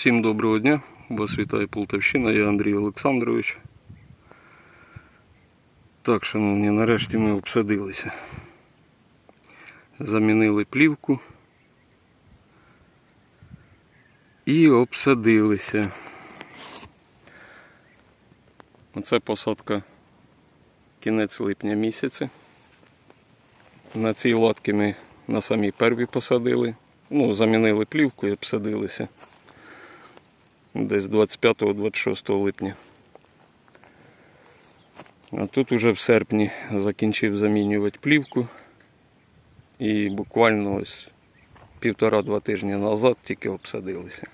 Всім доброго дня, вас вітає Полтавщина, я Андрій Олександрович. Так, шановні, нарешті ми обсадилися. Замінили плівку і обсадилися. Оце посадка кінець липня місяця. На цій латки ми на самій первій посадили. Ну, замінили плівку і обсадилися десь 25-26 липня. А тут уже в серпні закінчив замінювати плівку. І буквально ось півтора-два тижні назад тільки обсадилися.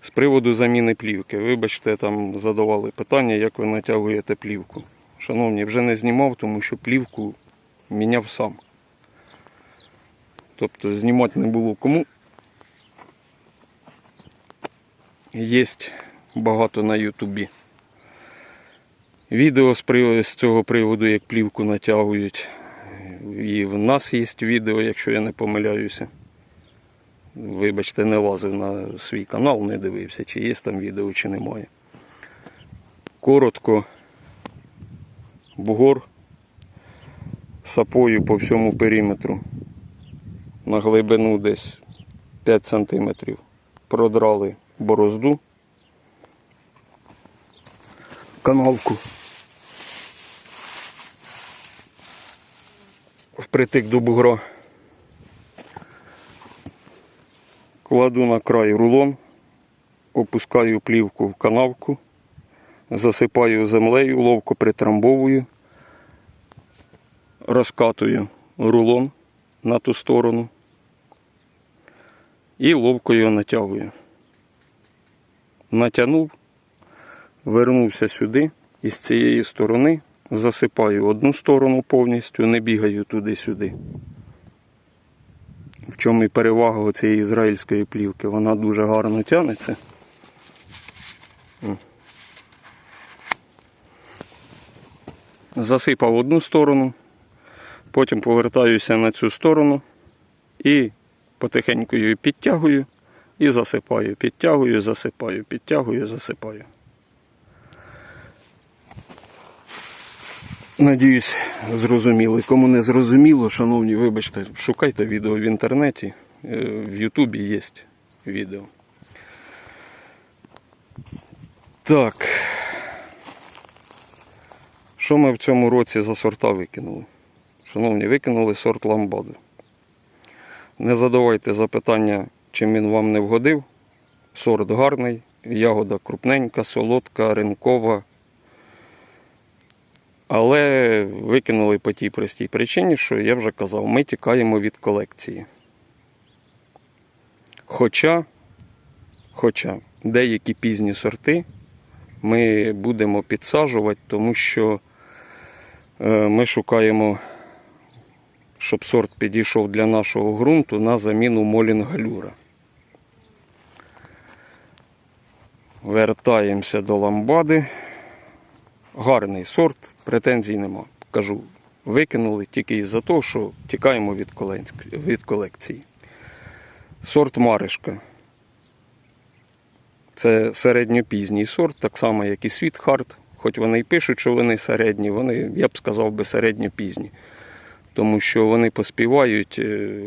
З приводу заміни плівки, вибачте, там задавали питання, як ви натягуєте плівку. Шановні, вже не знімав, тому що плівку міняв сам. Тобто знімати не було кому. Є багато на Ютубі. Відео з, цього приводу, як плівку натягують. І в нас є відео, якщо я не помиляюся. Вибачте, не лазив на свій канал, не дивився, чи є там відео, чи немає. Коротко, бугор сапою по всьому периметру на глибину десь 5 см. Продрали борозду, канавку. Впритик до бугра. Кладу на край рулон, опускаю плівку в канавку, засипаю землею, ловко притрамбовую, розкатую рулон на ту сторону і ловко його натягую. Натягнув, вернувся сюди і з цієї сторони засипаю одну сторону повністю, не бігаю туди-сюди. В чому і перевага цієї ізраїльської плівки? Вона дуже гарно тягнеться. Засипав одну сторону, потім повертаюся на цю сторону і потихеньку її підтягую і засипаю, підтягую, засипаю, підтягую, засипаю. Надіюсь, зрозуміли. Кому не зрозуміло, шановні, вибачте, шукайте відео в інтернеті. Е, В Ютубі є відео. Так. Що ми в цьому році за сорта викинули? Шановні, викинули сорт ламбаду. Не задавайте запитання, чим він вам не вгодив. Сорт гарний, ягода крупненька, солодка, ринкова. Але викинули по тій простій причині, що я вже казав, ми тікаємо від колекції. Хоча, хоча деякі пізні сорти ми будемо підсаджувати, тому що е, ми шукаємо, щоб сорт підійшов для нашого ґрунту на заміну молінгалюра. Вертаємося до ламбади. Гарний сорт, претензій нема. Кажу, викинули тільки із-за того, що тікаємо від колекції. Сорт Маришка. Це середньопізній сорт, так само, як і Світхарт. Хоч вони й пишуть, що вони середні, вони, я б сказав би, середньопізні. Тому що вони поспівають е,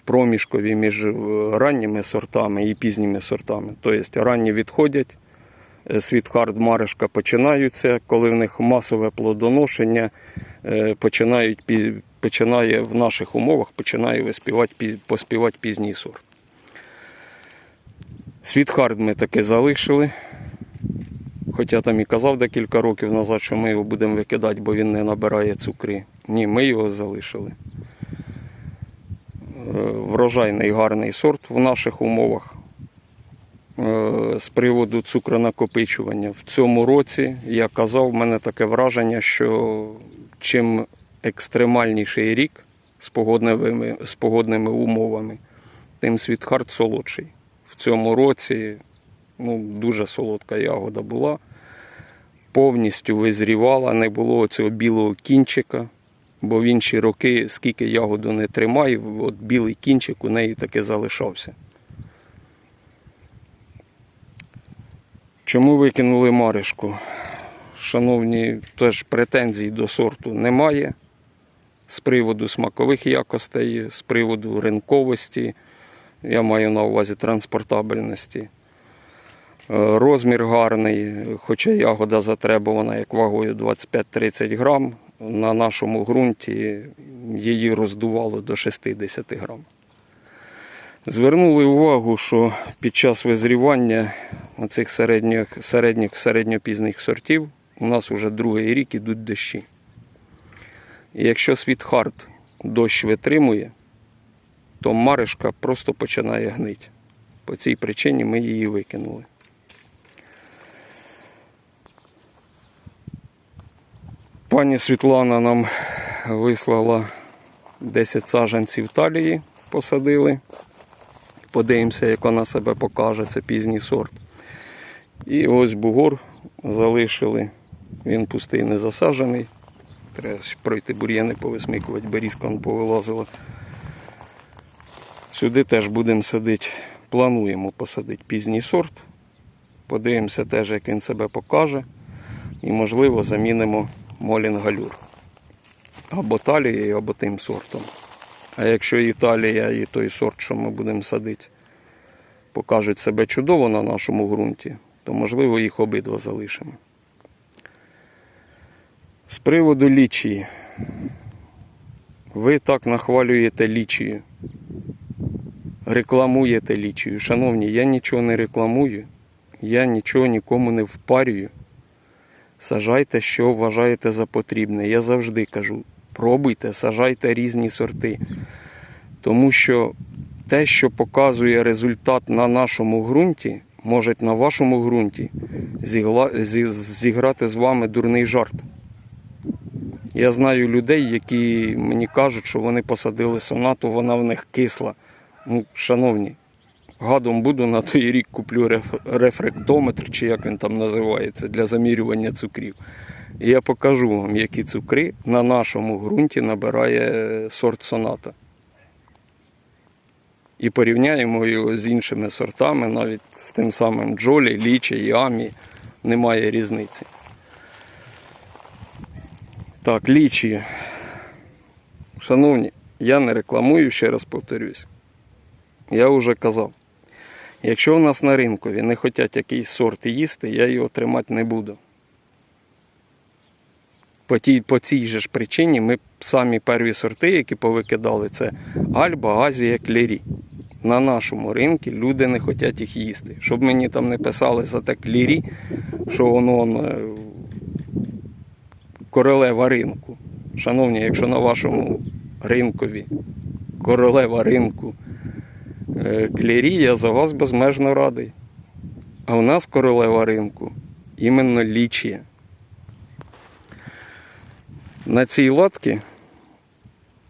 в проміжкові між е, ранніми сортами і пізніми сортами. Тобто ранні відходять, світхард маришка починаються, коли в них масове плодоношення, е, починають, починає в наших умовах починає виспівати, поспівати пізній сорт. Світхард ми таки залишили. Хоча там і казав декілька років назад, що ми його будемо викидати, бо він не набирає цукри. Ні, ми його залишили. Врожайний гарний сорт в наших умовах. Е, З приводу цукронакопичування. В цьому році я казав, в мене таке враження, що чим екстремальніший рік з погодними, з погодними умовами, тим світхард солодший. В цьому році ну, дуже солодка ягода була. Повністю визрівала, не було цього білого кінчика. Бо в інші роки, скільки ягоду не тримаю, от білий кінчик у неї таки залишався. Чому викинули маришку? Шановні, теж претензій до сорту немає. З приводу смакових якостей, з приводу ринковості, я маю на увазі транспортабельності. Е, Розмір гарний, хоча ягода затребувана як вагою 25-30 грам. На нашому ґрунті її роздувало до 60 грам. Звернули увагу, що під час визрівання цих середніх, середніх середньопізних сортів у нас вже другий рік ідуть дощі. І якщо світхард дощ витримує, то маришка просто починає гнити. По цій причині ми її викинули. Пані Світлана нам вислала 10 саджанців талії, посадили. Подивимося, як вона себе покаже, це пізній сорт. І ось бугор залишили. Він пустий, не засаджений. Треба пройти бур'яни повисмикувати, берізка повилазила. Сюди теж будемо садити, плануємо посадити пізній сорт. Подивимося теж, як він себе покаже. І, можливо, замінимо молінгалюр. Або талією, або тим сортом. А якщо і талія, і той сорт, що ми будемо садити, покажуть себе чудово на нашому ґрунті, то можливо їх обидва залишимо. З приводу лічії. Ви так нахвалюєте лічію. Рекламуєте лічію. Шановні, я нічого не рекламую, я нічого нікому не впарюю. Сажайте, що вважаєте за потрібне. Я завжди кажу, пробуйте, сажайте різні сорти. Тому що те, що показує результат на нашому ґрунті, може на вашому ґрунті зіграти з вами дурний жарт. Я знаю людей, які мені кажуть, що вони посадили сонату, вона в них кисла. Ну, шановні, гадом буду на той рік куплю реф- рефрактометр, чи як він там називається, для замірювання цукрів. І я покажу вам, які цукри на нашому ґрунті набирає сорт соната. І порівняємо його з іншими сортами, навіть з тим самим Джолі, Лічі, Ямі. Немає різниці. Так, лічі. Шановні, я не рекламую, ще раз повторюсь. Я вже казав. Якщо у нас на ринкові не хочуть якийсь сорт їсти, я його тримати не буду. По, тій, по цій же ж причині ми самі перві сорти, які повикидали, це Альба, Азія, Клері. На нашому ринку люди не хочуть їх їсти. Щоб мені там не писали за те клірі, що воно е, королева ринку. Шановні, якщо на вашому ринкові королева ринку е, клері, я за вас безмежно радий. А у нас королева ринку іменно лічія. На цій латці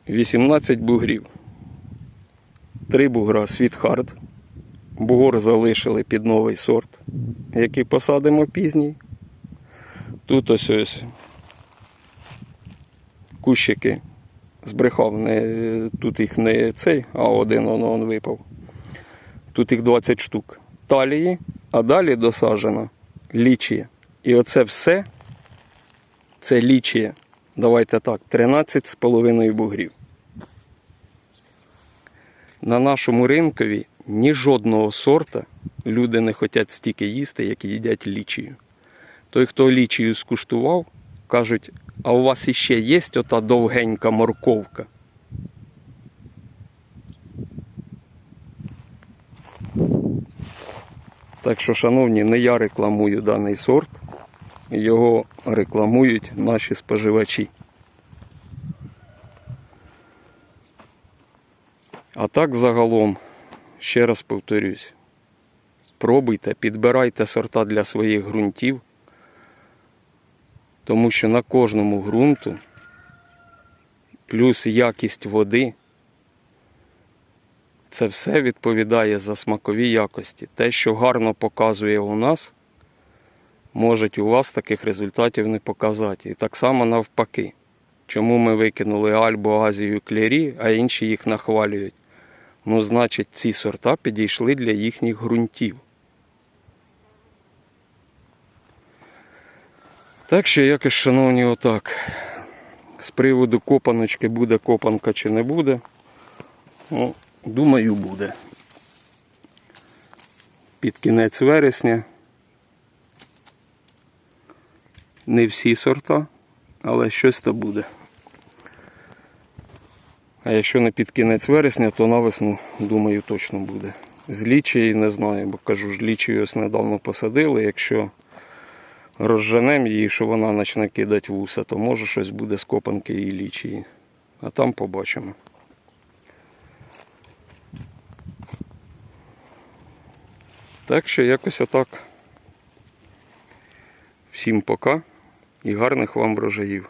18 бугрів. Три бугра Світхард. Бугор залишили під новий сорт, який посадимо пізній. Тут ось ось кущики збрехав, не, тут їх не цей, а один воно он випав. Тут їх 20 штук. Талії, а далі досаджено лічія. І оце все це лічія. Давайте так, 13,5 бугрів. На нашому ринкові ні жодного сорта люди не хочуть стільки їсти, як їдять лічію. Той, хто лічію скуштував, кажуть, а у вас іще є ота довгенька морковка? Так що, шановні, не я рекламую даний сорт, його рекламують наші споживачі. А так загалом, ще раз повторюсь, пробуйте, підбирайте сорта для своїх ґрунтів, тому що на кожному ґрунту плюс якість води це все відповідає за смакові якості. Те, що гарно показує у нас, можуть у вас таких результатів не показати. І так само навпаки. Чому ми викинули Альбу, Азію, Клері, а інші їх нахвалюють? Ну, значить, ці сорта підійшли для їхніх ґрунтів. Так що якось, шановні, отак. З приводу копаночки, буде копанка чи не буде. Ну, думаю, буде. Під кінець вересня. Не всі сорта, але щось то буде. А якщо не під кінець вересня, то на весну, думаю, точно буде. З лічії не знаю, бо кажу ж, лічію ось недавно посадили. Якщо розженемо її, що вона почне кидати вуса, то може щось буде з копанки і лічії. А там побачимо. Так що якось отак. Всім пока і гарних вам врожаїв.